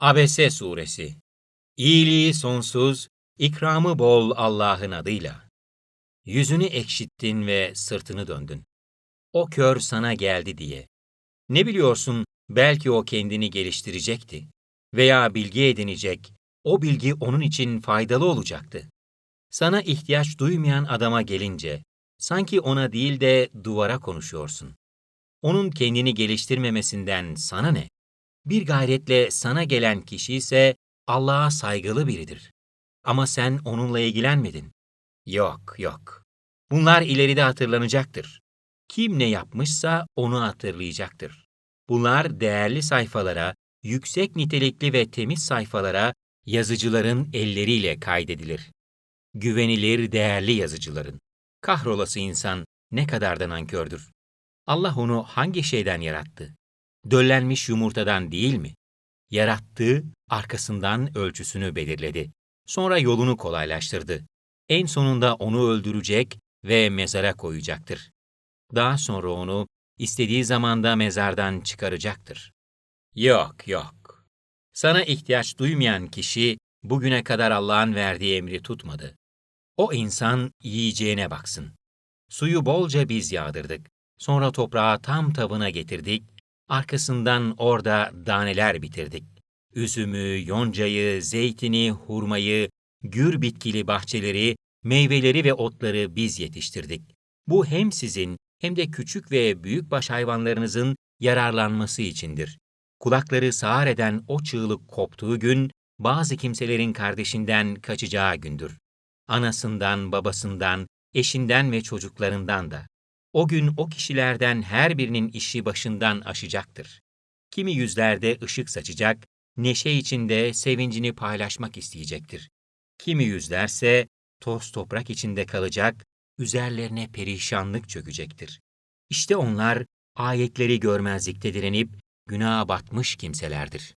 Abese Suresi İyiliği sonsuz, ikramı bol Allah'ın adıyla. Yüzünü ekşittin ve sırtını döndün. O kör sana geldi diye. Ne biliyorsun, belki o kendini geliştirecekti. Veya bilgi edinecek, o bilgi onun için faydalı olacaktı. Sana ihtiyaç duymayan adama gelince, sanki ona değil de duvara konuşuyorsun. Onun kendini geliştirmemesinden sana ne? Bir gayretle sana gelen kişi ise Allah'a saygılı biridir. Ama sen onunla ilgilenmedin. Yok, yok. Bunlar ileride hatırlanacaktır. Kim ne yapmışsa onu hatırlayacaktır. Bunlar değerli sayfalara, yüksek nitelikli ve temiz sayfalara yazıcıların elleriyle kaydedilir. Güvenilir, değerli yazıcıların. Kahrolası insan ne kadar da nankördür. Allah onu hangi şeyden yarattı? Döllenmiş yumurtadan değil mi? Yarattı, arkasından ölçüsünü belirledi. Sonra yolunu kolaylaştırdı. En sonunda onu öldürecek ve mezara koyacaktır. Daha sonra onu istediği zamanda mezardan çıkaracaktır. Yok, yok. Sana ihtiyaç duymayan kişi bugüne kadar Allah'ın verdiği emri tutmadı. O insan yiyeceğine baksın. Suyu bolca biz yağdırdık. Sonra toprağı tam tabına getirdik. Arkasından orada daneler bitirdik. Üzümü, yoncayı, zeytini, hurmayı, gür bitkili bahçeleri, meyveleri ve otları biz yetiştirdik. Bu hem sizin hem de küçük ve büyükbaş hayvanlarınızın yararlanması içindir. Kulakları sağır eden o çığlık koptuğu gün, bazı kimselerin kardeşinden kaçacağı gündür. Anasından, babasından, eşinden ve çocuklarından da. O gün o kişilerden her birinin işi başından aşacaktır. Kimi yüzlerde ışık saçacak, neşe içinde sevincini paylaşmak isteyecektir. Kimi yüzlerse toz toprak içinde kalacak, üzerlerine perişanlık çökecektir. İşte onlar ayetleri görmezlikte direnip günaha batmış kimselerdir.